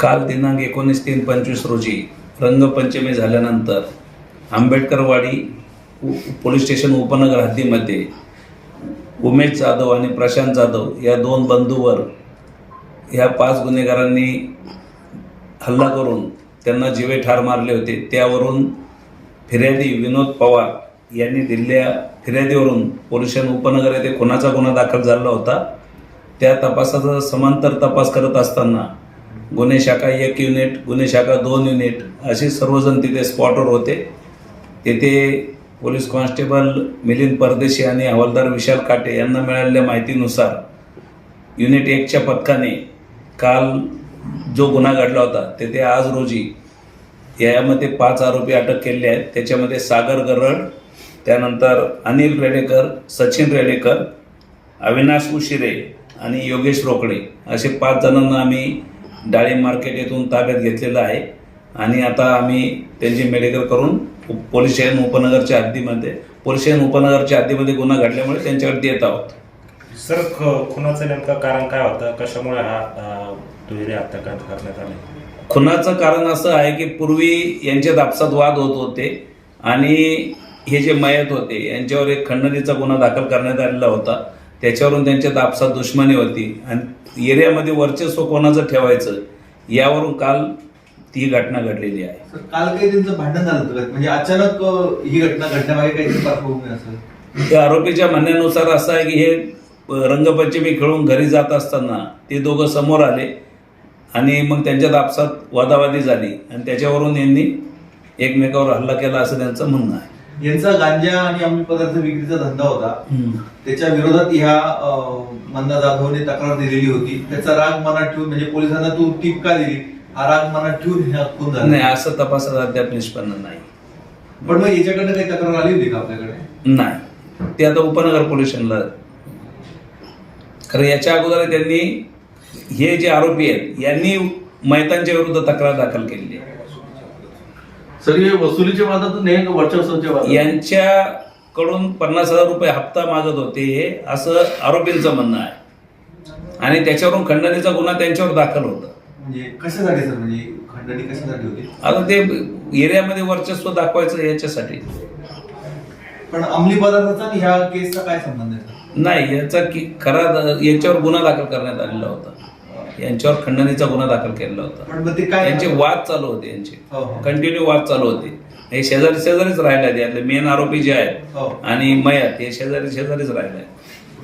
काल दिनांक एकोणीस तीन पंचवीस रोजी रंगपंचमी झाल्यानंतर आंबेडकरवाडी उ- पोलीस स्टेशन उपनगर हद्दीमध्ये उमेश जाधव आणि प्रशांत जाधव या दोन बंधूवर ह्या पाच गुन्हेगारांनी हल्ला करून त्यांना जीवे ठार मारले होते. त्यावरून फिर्यादी विनोद पवार यांनी दिलेल्या फिर्यादीवरून पोलीस उपनगर येथे खुनाचा गुन्हा दाखल झाला होता. त्या तपासाचा समांतर तपास करत असताना गुन्हे शाखा एक युनिट गुन्हे शाखा दोन युनिट असे सर्वजण तिथे स्पॉटवर होते. तेथे पोलीस कॉन्स्टेबल मिलिंद परदेशी आणि हवालदार विशाल काटे यांना मिळालेल्या माहितीनुसार युनिट एकच्या पथकाने काल जो गुन्हा घडला होता तेथे आज रोजी यामध्ये पाच आरोपी अटक केले आहेत. त्याच्यामध्ये सागर गरड त्यानंतर अनिल रेडेकर सचिन रेडेकर अविनाश उशिरे आणि योगेश रोकडे असे पाच जणांना आम्ही डाळिंब मार्केट येथून ताब्यात घेतलेलं आहे. आणि आता आम्ही त्यांची मेडिकल करून पोलीस स्टेशन उपनगरच्या हद्दीमध्ये पोलीस स्टेशन उपनगरच्या हद्दीमध्ये गुन्हा घडल्यामुळे त्यांच्याकडे देत आहोत. सर खुनाचं नेमकं कारण काय होतं? कशामुळे हा दुहेरी हत्याकांड करण्यात आले? खुनाचं कारण असं आहे की पूर्वी यांच्यात आपसात वाद होत होते आणि हे जे मयत होते यांच्यावर एक खंडणीचा गुन्हा दाखल करण्यात आलेला होता. त्याच्यावरून त्यांच्यात आपसात दुश्मनी होती. आणि एरियामध्ये वर्चस्व कोणाचं ठेवायचं यावरून काल ती घटना घडलेली आहे. काल काही त्यांचं भांडण झालं होतं? म्हणजे अचानक ही घटना घडण्यामागे काही पार्श्वभूमी असेल त्या आरोपीच्या म्हणण्यानुसार असं आहे की हे रंगपंचमी खेळून घरी जात असताना ते दोघं समोर आले आणि मग त्यांच्यात आपसात वादावादी झाली. आणि त्याच्यावरून यांनी एकमेकावर हल्ला केला असं त्यांचं म्हणणं आहे. यांचा गांजा आणि अंमली पदार्थ विक्रीचा धंदा होता. त्याच्या विरोधात ह्या मंदा जाधवने तक्रार दिलेली होती. त्याचा राग मनात ठेवून म्हणजे पोलिसांना तू टीप का दिली? हा राग मनात ठेवून हे खून नाही झाला? असं तपासात अद्याप निष्पन्न नाही. पण मग याच्याकडनं काही तक्रार आली होती का आपल्याकडे? नाही. ते आता उपनगर पोलीस स्टेशनला खरं याच्या अगोदर त्यांनी हे जे आरोपी आहेत यांनी मैतांच्या विरुद्ध तक्रार दाखल केलेली आहे. सर हे वसुलीच्या वादातून हे वर्चस्वाच्या वादात यांच्याकडून पन्नास हजार रुपये हप्ता मागत होते असं आरोपींचं म्हणणं आहे. आणि त्याच्यावरून खंडणीचा गुन्हा त्यांच्यावर दाखल होता. म्हणजे कशासाठी सर? म्हणजे खंडणी कशासाठी होती? आता ते एरियामध्ये वर्चस्व दाखवायचं याच्यासाठी. पण अंमली पदार्थाचा आणि ह्या केसचा काय संबंध आहे? नाही याचा की खरा यांच्यावर गुन्हा दाखल करण्यात आलेला होता. यांच्यावर खंडणीचा गुन्हा दाखल केलेला होता. यांचे वाद चालू होते यांचे. हो, हो. कंटिन्यू वाद चालू होते. हे शेजारी शेजारीच राहिले यातले मेन आरोपी जे आहेत हो. आणि मयत हे शेजारी शेजारीच राहिले आहेत.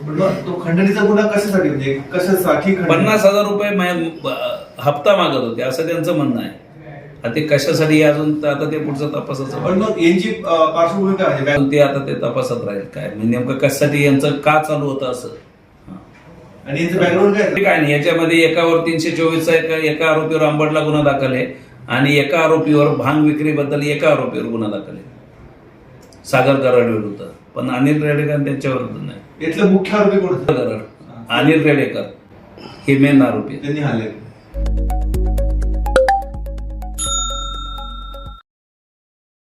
पण मग तो खंडणीचा गुन्हा कशासाठी म्हणजे कशासाठी खंडणी? पन्नास हजार रुपये हप्ता मागत होते असं त्यांचं म्हणणं आहे. ते कशासाठी हे अजून? आता ते पुढचं तपासाचं ते आता ते तपासात राहील काय? म्हणजे नेमकं कशासाठी यांचं का चालू होतं असं? हा. आणि यांचं बॅकग्राऊंड काय? काय नाही याच्यामध्ये एकावर तीनशे चोवीसचा एका एका आरोपीवर अंबडला गुन्हा दाखल आहे. आणि एका आरोपीवर भांग विक्रीबद्दल एका आरोपीवर गुन्हा दाखल आहे. सागर कराड विरुद्ध. पण अनिल रेडेकर त्यांच्या विरुद्ध नाही. यातलं मुख्य आरोपी कोण? कराड. अनिल रेडेकर. हे मेन आरोपी. त्यांनी हल्ले